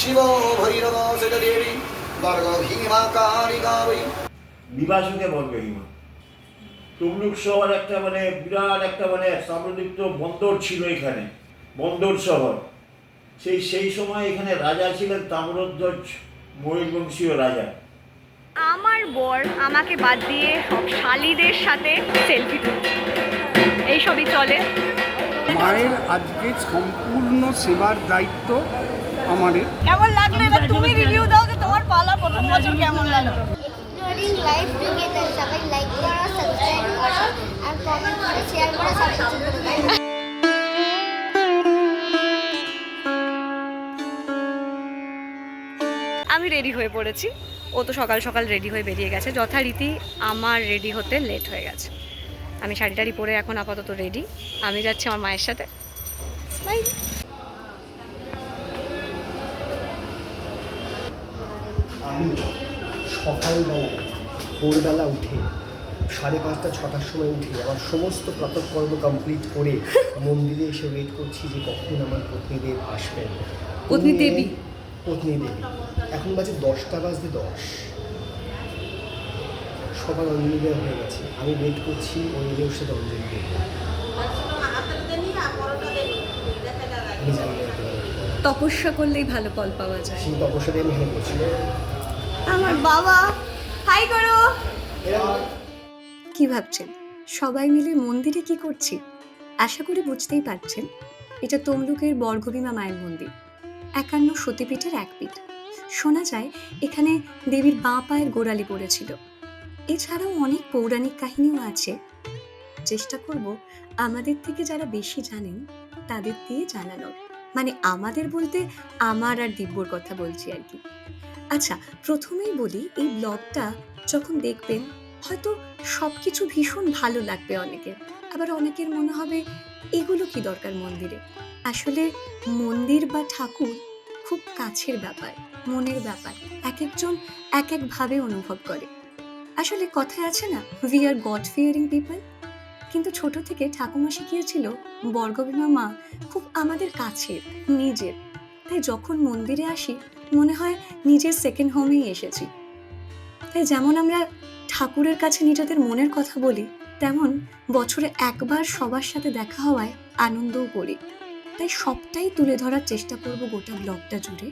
শিব ভৈরব সেটা দেবী বর্গ ভীমা তমলুক শহর একটা মানে বিরাট একটা মানে সাম্রাজ্যিক বন্দর ছিল এখানে বন্দর শহর। সেই সেই সময় এখানে রাজা ছিলেন তাম্রধ্বজ ময়ূরবংশীয় রাজা। আমার বর আমাকে বাদ দিয়ে সব শালিদের সাথে সেলফি এইসবই চলে। মায়ের আজকে সম্পূর্ণ সেবার দায়িত্ব আমাদের কেমন লাগল? এবার তুমি রিভিউ দাও যে তোমার পালা প্রথম বছর কেমন লাগল। লাইফ টুগেদার সবাই লাইক করো সাবস্ক্রাইব করো আর কমেন্ট করে শেয়ার করো সব কিছু আমি রেডি হয়ে পড়েছি। ও তো সকাল সকাল রেডি হয়ে বেরিয়ে গেছে। যথারীতি আমার রেডি হতে লেট হয়ে গেছে। আমি শাড়ি টাড়ি পরে এখন আপাতত রেডি আমি যাচ্ছি আমার মায়ের সাথে। Smile. আমি সকালবেলা ভোরবেলা উঠে সাড়ে পাঁচটা ছটার সময় উঠে আমার সমস্ত প্রাতঃকর্ম কমপ্লিট করে মন্দিরে এসে ওয়েট করছি যে কখন আমার পত্নীদেব আসবেন। পত্নী তিনি দেবী? পত্নী দেবী। এখন বাজে দশটা বাজতে দশ। সবার অঞ্জলি দেওয়া হয়ে গেছে। আমি ওয়েট করছি ওই এলে ওর সাথে অঞ্জলি দেব। তপস্যা করলেই ভালো ফল পাওয়া যায়। সেই তপস্যাতে আমি করছি। আমার বাবা। হাই করো। কি ভাবছেন? সবাই মিলে মন্দিরে কি করছি? আশা করি বুঝতেই পারছেন, এটা তমলুকের বর্গভীমা মায়ের মন্দির, একান্ন সতীপীঠের এক পীঠ। শোনা যায়, এখানে দেবীর বাঁ পায়ের গোড়ালি পড়েছিল। এছাড়াও অনেক পৌরাণিক কাহিনীও আছে। চেষ্টা করব আমাদের থেকে যারা বেশি জানেন, তাদের দিয়ে জানানোর। মানে আমাদের বলতে আমার আর দিব্যর কথা বলছি আর কি। আচ্ছা প্রথমেই বলি, এই ব্লগটা যখন দেখবেন, হয়তো সব কিছু ভীষণ ভালো লাগবে অনেকের আবার অনেকের মনে হবে, এগুলো কি দরকার মন্দিরে? আসলে মন্দির বা ঠাকুর খুব কাছের ব্যাপার, মনের ব্যাপার। এক একজন এক একভাবে অনুভব করে। আসলে কথায় আছে না we are god fearing people কিন্তু ছোট থেকে ঠাকুমা শিখিয়েছিল বর্গভীমা মা খুব আমাদের কাছের, নিজের। তাই যখন মন্দিরে আসি, মনে হয় নিজের সেকেন্ড হোমেই এসেছি। তাই যেমন আমরা ঠাকুরের কাছে নিজেদের মনের কথা বলি, তেমন বছরে একবার সবার সাথে দেখা হওয়ায় আনন্দও করি। তাই সবটাই তুলে ধরার চেষ্টা করব গোটা ব্লগটা জুড়ে।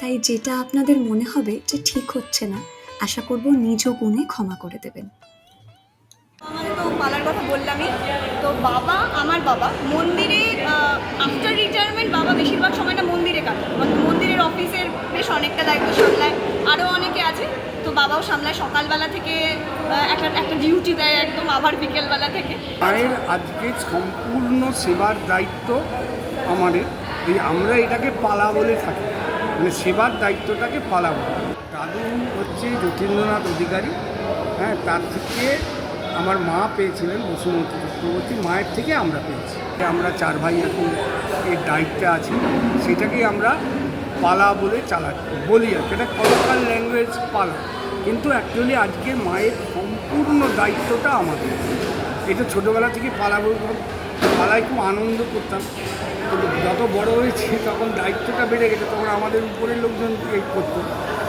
তাই যেটা আপনাদের মনে হবে যে ঠিক হচ্ছে না, আশা করব নিজ গুণে ক্ষমা করে দেবেন। আমাদের তো পালার কথা বললামই। তো বাবা, আমার বাবা মন্দিরে আফটার বাবা বেশিরভাগ সময়টা মন্দিরে কাটে মানে মন্দিরের অফিসের বেশ অনেকটা দায়িত্ব সামলায়। আরও অনেকে আছে, তো বাবাও সামলায়। সকালবেলা থেকে একটা একটা ডিউটি দেয় একদম আবার বিকেলবেলা থেকে। মায়ের আজকে সম্পূর্ণ সেবার দায়িত্ব আমাদের। এই আমরা এটাকে পালা বলে থাকি। মানে সেবার দায়িত্বটাকে পালা বলে দাদু হচ্ছে যতীন্দ্রনাথ অধিকারী। হ্যাঁ তার থেকে আমার মা পেয়েছিলেন বসুমতী চক্রবর্তী। মায়ের থেকে আমরা পেয়েছি। আমরা চার ভাই এখন এর দায়িত্বে আছি, সেটাকেই আমরা পালা বলে চালাচ্ছি বলি আর। এটা কলোকাল ল্যাঙ্গুয়েজ পালা। কিন্তু অ্যাকচুয়ালি আজকে মায়ের সম্পূর্ণ দায়িত্বটা আমাদের। এটা ছোটোবেলা থেকে পালা বলতাম পালায় খুব আনন্দ করতাম। কিন্তু যত বড় হয়েছে, তখন দায়িত্বটা বেড়ে গেছে, তখন আমাদের উপরের লোকজন এই করতো।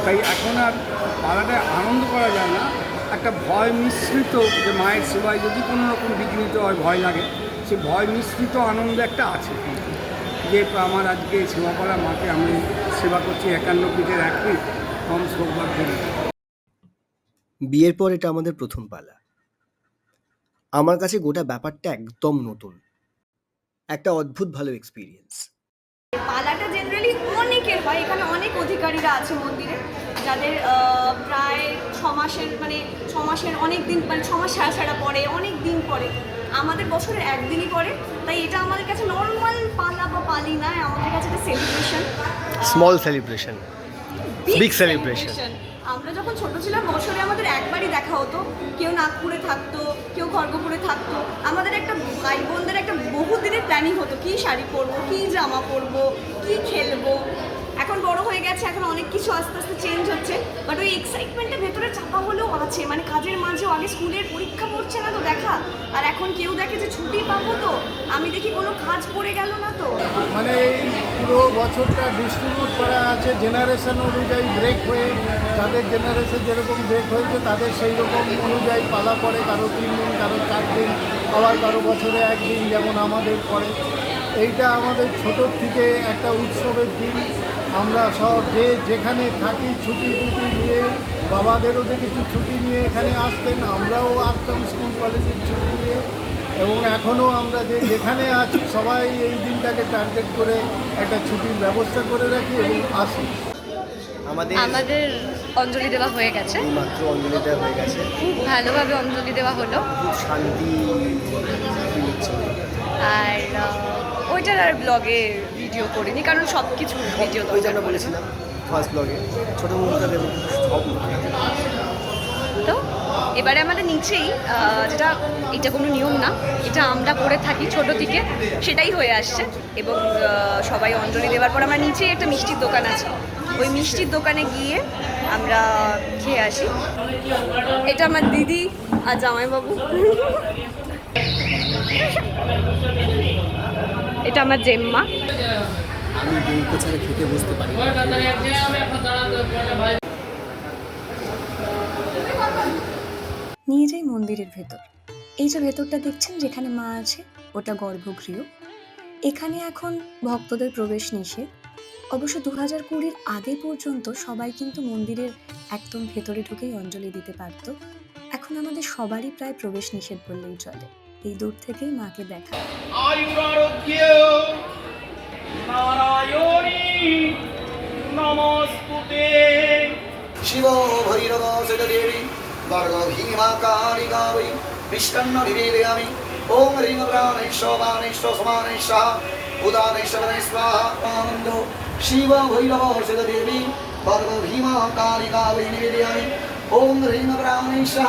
তাই এখন আর পালাটায় আনন্দ করা যায় না। একটা ভয় মিশ্রিত যে মায়ের সেবায় যদি কোনো রকম বিঘ্নিত হয়, ভয় লাগে সে ভয় মিশ্রিত আনন্দ একটা আছে। যে আমার আজকে সেবা করা মাকে আমি সেবা করছি একান্ন পিঠের এক পিঠ কম সৌভাগ্য বিয়ের পর এটা আমাদের প্রথম পালা। আমার কাছে গোটা ব্যাপারটা একদম নতুন। একটা অদ্ভুত ভালো এক্সপিরিয়েন্স পালাটা জেনারেলি অনেকের হয় এখানে অনেক অধিকারীরা আছে মন্দিরে। যাদের প্রায় ছ মাসের মানে ছ মাসের অনেক দিন মানে ছ মাস ছাড়া ছাড়া পরে অনেক দিন পরে আমাদের বছরের একদিনই পরে তাই এটা আমাদের কাছে নর্মাল পালা বা পালি না আমাদের কাছে একটা celebration small celebration Big celebration. আমরা যখন ছোট ছিলাম বছরে আমাদের একবারই দেখা হতো। কেউ নাগপুরে থাকতো কেউ খড়গপুরে থাকতো। আমাদের একটা ভাই বোনদের একটা বহু দিনের প্ল্যানিং হতো কি শাড়ি পরবো কি জামা পরবো কি খেলব। এখন বড় হয়ে গেছে, এখন অনেক কিছু আস্তে আস্তে চেঞ্জ হচ্ছে বাট ওই এক্সাইটমেন্টটা ভেতরে চাপা হলেও আছে মানে কাজের মাঝেও, আগে স্কুলের পরীক্ষা পড়ছে না তো দেখা, আর এখন কেউ দেখে যে ছুটি পাবো তো, আমি দেখি কোনো কাজ পড়ে গেল না তো। মানে পুরো বছরটা ডিস্ট্রিবিউট করা আছে জেনারেশন অনুযায়ী ব্রেক হয়ে তাদের জেনারেশন যেরকম ব্রেক হয়েছে, তাদের সেই রকম অনুযায়ী পালা পড়ে, কারও তিন দিন, কারও চার দিন, আবার কারও বছরে একদিন যেমন আমাদের পড়ে। এইটা আমাদের ছোটোর থেকে একটা উৎসবের দিন। আমরা সব যে যেখানে থাকি ছুটি টুটি নিয়ে বাবাদেরও যে কিছু ছুটি নিয়ে এখানে আসতেন আমরাও আসতাম স্কুল কলেজের ছুটি নিয়ে। এবং এখনও আমরা যে যেখানে আছি সবাই এই দিনটাকে টার্গেট করে একটা ছুটির ব্যবস্থা করে রাখি এবং আসি। আমাদের আমাদের অঞ্জলি দেওয়া হয়ে গেছে। মাত্র অঞ্জলিটা হয়ে গেছে। খুব ভালোভাবে অঞ্জলি দেওয়া হলো। খুব শান্তি আর ওইটার আর ব্লগে ভিডিও করিনি কারণ সব কিছু ভিডিও ওই যে দরকার আমরা বলেছিলাম ফার্স্ট ব্লগে ছোটো দেবো সব তো এবারে আমাদের নিচেই যেটা এটা কোনো নিয়ম না এটা আমরা করে থাকি ছোট থেকে সেটাই হয়ে আসছে। এবং সবাই অঞ্জলি দেওয়ার পর আমরা নিচেই একটা মিষ্টির দোকান আছে। ওই মিষ্টির দোকানে গিয়ে আমরা খেয়ে আসি। এটা আমার দিদি আর জামাইবাবু। এটা আমার জেম্মা। আমি দৌড়কে ছাড়া খেতে বসতে পারি নিয়ে যাই মন্দিরের ভেতর। এই যে ভেতরটা দেখছেন যেখানে মা আছে ওটা গর্ভগৃহ। এখানে এখন ভক্তদের প্রবেশ নিষেধ। অবশ্য দু হাজার কুড়ির আগে পর্যন্ত সবাই কিন্তু মন্দিরের একদম ভেতরে ঢুকেই অঞ্জলি দিতে পারত। এখন আমাদের সবারই প্রায় প্রবেশ নিষেধ বললেই চলে। এই দূর থেকেই মাকে দেখা। আয়ুরারোগ্য নারায়ণী নমস্তুতে। শিব ভৈরব দেবী বর্গ ভীমা কালী গাবি বিষ্কন্ন নিবেদয়ামি ওম হ্রিং প্রাণেশ্ব বাণেশ্ব সমানেশ্ব উদানেশ্বর স্বাহা আনন্দ শিব ভৈরব দেবী বর্গ ভীমা কালী গাবি নিবেদয়ামি ওম হ্রিং প্রাণেশ্ব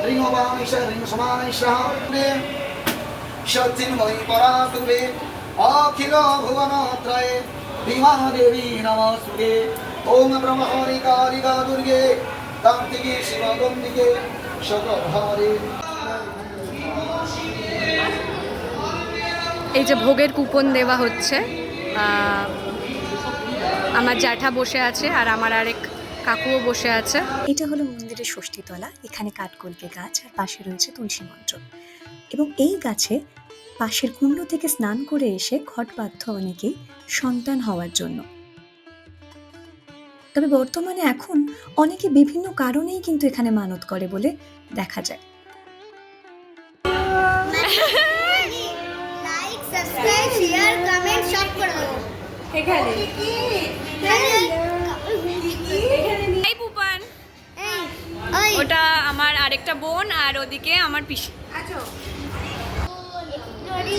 হ্রিং বাণেশ্ব হ্রিং সমানেশ্ব সচিন্ময়ী পরাতুরে অখিল ভুবনত্রয়ে ভীমা দেবী নমস্তুতে ওম ব্রহ্মণি কালিকা দুর্গে কার্তিকে শিবগন্ধিকে সকভারে এই যে ভোগের কুপন দেওয়া হচ্ছে আমার জ্যাঠা বসে আছে আর আমার আরেক কাকুও বসে আছে। এটা হলো মন্দিরের ষষ্ঠীতলা এখানে কাঠকলকে গাছ আর পাশে রয়েছে তুলসী মঞ্চ এবং এই গাছে পাশের কুণ্ড থেকে স্নান করে এসে ঘট বাধ্য অনেকেই সন্তান হওয়ার জন্য। তবে বর্তমানে এখন অনেকে বিভিন্ন কারণেই কিন্তু এখানে মানত করে বলে দেখা যায়। লাইক সাবস্ক্রাইব শেয়ার কমেন্ট সব করে। এখানে। ওটা আমার আরেকটা বোন আর ওদিকে আমার পিসি। এক্সপ্লোরিং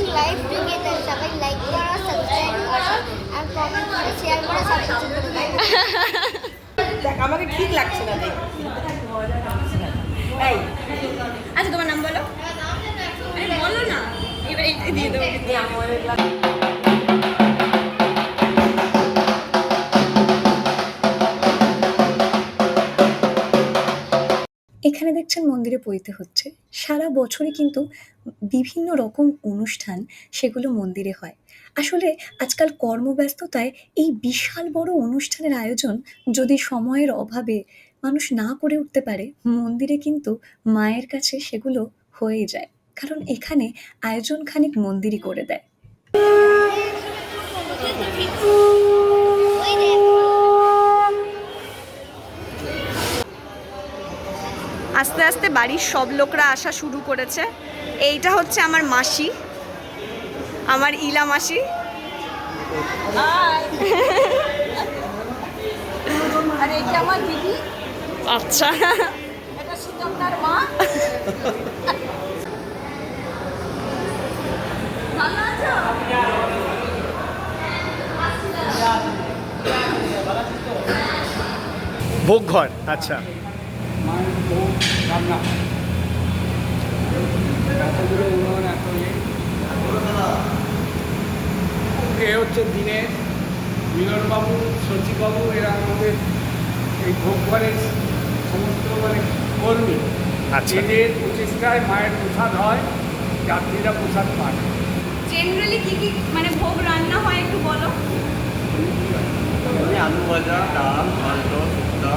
টুগেদার সবাই লাইক করো সাবস্ক্রাইব করো আর কমেন্ট করে শেয়ার করে সব কিছু করে দাও দেখ আমাকে ঠিক লাগছে না এই। আচ্ছা তোমার নাম বলো? বলো না। এবার দিয়ে দেবো এখানে দেখছেন মন্দিরে পইতে হচ্ছে। সারা বছরই কিন্তু বিভিন্ন রকম অনুষ্ঠান সেগুলো মন্দিরে হয়। আসলে আজকাল কর্মব্যস্ততায় এই বিশাল বড় অনুষ্ঠানের আয়োজন যদি সময়ের অভাবে মানুষ না করে উঠতে পারে, মন্দিরে কিন্তু মায়ের কাছে সেগুলো হয়ে যায়। কারণ এখানে আয়োজন খানিক মন্দিরই করে দেয়। আস্তে আস্তে বাড়ির সব লোকরা আসা শুরু করেছে। এইটা হচ্ছে আমার মাসি। আমার ইলা মাসি। আর এইটা আমার দিদি। আচ্ছা। এটা সুতন্দার মা। ভোগ ঘর আচ্ছা। রান্না এতগুলো উনুন এত ইয়ে। এ হচ্ছে দিনের মিলনবাবু শশীবাবু এরা আমাদের এই ভোগ ঘরের সমস্ত মানে কর্মী আচ্ছা। এদের প্রচেষ্টায় মায়ের প্রসাদ হয় যাত্রীরা প্রসাদ পায় জেনারেলি কি কি মানে ভোগ রান্না হয় একটু বলো আলু ভাজা ডাল মাংস শুক্তা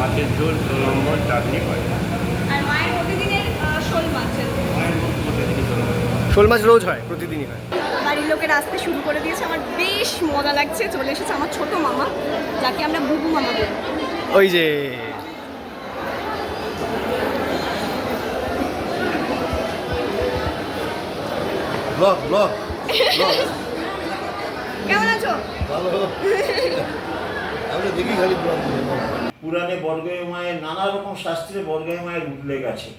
মাছের ঝোল ষোলো নম্বর চাটনি হয় শোল মাছ রোজ? হয় প্রতিদিনই হয়। বাড়ির লোকের আসতে শুরু করে দিয়েছে আমার বেশ মজা লাগছে চলে এসেছে আমার ছোট মামা যাকে আমরা বুবু মামা বলি। ওই যে ব্লগ ব্লগ কেমন আছো? ভালো। আমরা দেখি খালি পুরাণে বর্গয় মায়ের, নানা রকম শাস্ত্রে বর্গয় মায়ের উল্লেখ আছে।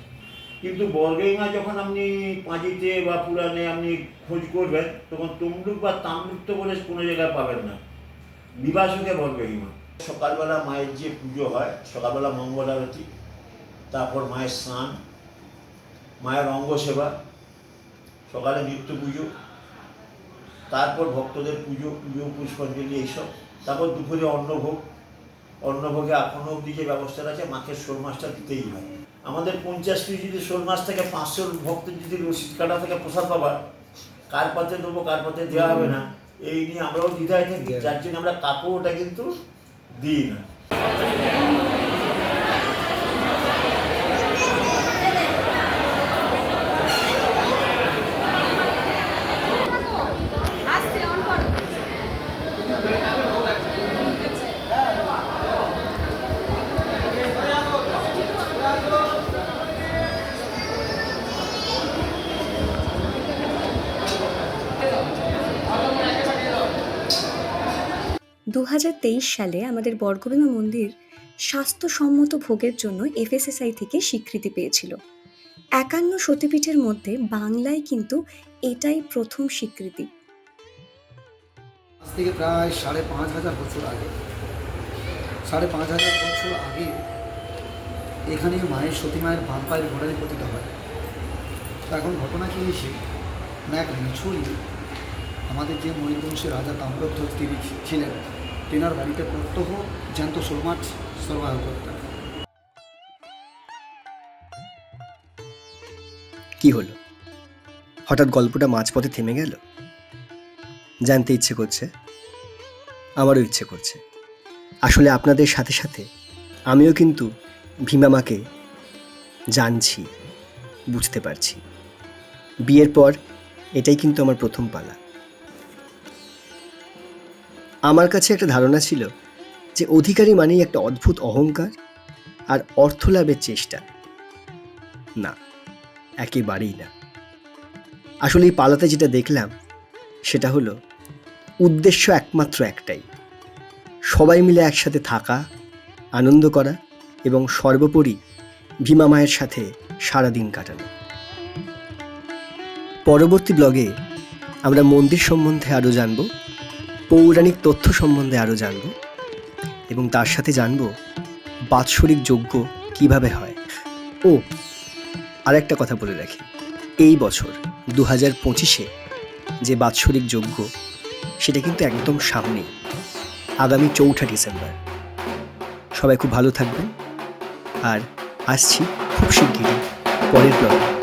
কিন্তু বর্গয় মা যখন আপনি পাঁজিতে বা পুরাণে আপনি খোঁজ করবেন, তখন তমলুক বা তামলুক তো বলে কোনো জায়গায় পাবেন না। বিবাসকে বর্গয় মা। সকালবেলা মায়ের যে পুজো হয়, সকালবেলা মঙ্গল আরতি, তারপর মায়ের স্নান, মায়ের অঙ্গ সেবা সকালে নিত্য পুজো, তারপর ভক্তদের পুজো পুজো পুষ্পাঞ্জলি এইসব, তারপর দুপুরে অন্নভোগ অন্নভোগে আপন অবধি যে ব্যবস্থা আছে? মাকে শোল মাছটা দিতেই হয়। আমাদের পঞ্চাশ কেজি যদি শোল মাছ থেকে পাঁচশো ভক্তের যদি রসিদ কাটা থেকে প্রসাদ পাবার কার পাতে দেবো কার পাতে দেওয়া হবে না এই নিয়ে আমরাও দ্বিধায় থাকি। যার জন্য আমরা কাকুটা ওটা কিন্তু দিই না। দু হাজার তেইশ সালে আমাদের বর্গভীমা মন্দির স্বাস্থ্যসম্মত ভোগের জন্য এফএসএসআই থেকে স্বীকৃতি পেয়েছিল। একান্ন সতীপীঠের মধ্যে বাংলায় কিন্তু এটাই প্রথম স্বীকৃতি। থেকে প্রায় সাড়ে পাঁচ হাজার বছর আগে, সাড়ে পাঁচ হাজার বছর আগে এখানে মায়ের সতী মায়ের বাম পায়ের ঘোড়ায় পতিত হয়। এখন ঘটনা কী হয়েছে? না এক মিছুরি আমাদের যে ময়ূরবংশের রাজা তাম্রধ্বজ তিনি ছিলেন তেনার বাড়িতে প্রত্যহ জ্যান্ত শোল মাছ সরবরাহ করতেন কি হলো? হঠাৎ গল্পটা মাঝপথে থেমে গেল? জানতে ইচ্ছে করছে? আমারও ইচ্ছে করছে। আসলে আপনাদের সাথে সাথে আমিও কিন্তু ভীমা মাকে জানছি, বুঝতে পারছি। বিয়ের পর এটাই কিন্তু আমার প্রথম পালা। আমার কাছে একটা ধারণা ছিল যে অধিকারী মানেই একটা অদ্ভুত অহংকার আর অর্থ লাভের চেষ্টা। না, একেবারেই না। আসলে এই পালাতে যেটা দেখলাম, সেটা হলো উদ্দেশ্য একমাত্র একটাই। সবাই মিলে একসাথে থাকা, আনন্দ করা এবং সর্বোপরি ভীমা মায়ের সাথে সারাদিন কাটানো। পরবর্তী ব্লগে আমরা মন্দির সম্বন্ধে আরও জানব। পৌরাণিক তথ্য সম্বন্ধে আরও জানব এবং তার সাথে জানব বাৎসরিক যজ্ঞ কীভাবে হয়। ও, আরেকটা কথা বলে রাখি। এই বছর দু হাজার পঁচিশে যে বাৎসরিক যজ্ঞ, সেটা কিন্তু একদম সামনেই, আগামী চৌঠা ডিসেম্বর। সবাই খুব ভালো থাকবেন। আর আসছি খুব শিগগিরই পরের ব্লগে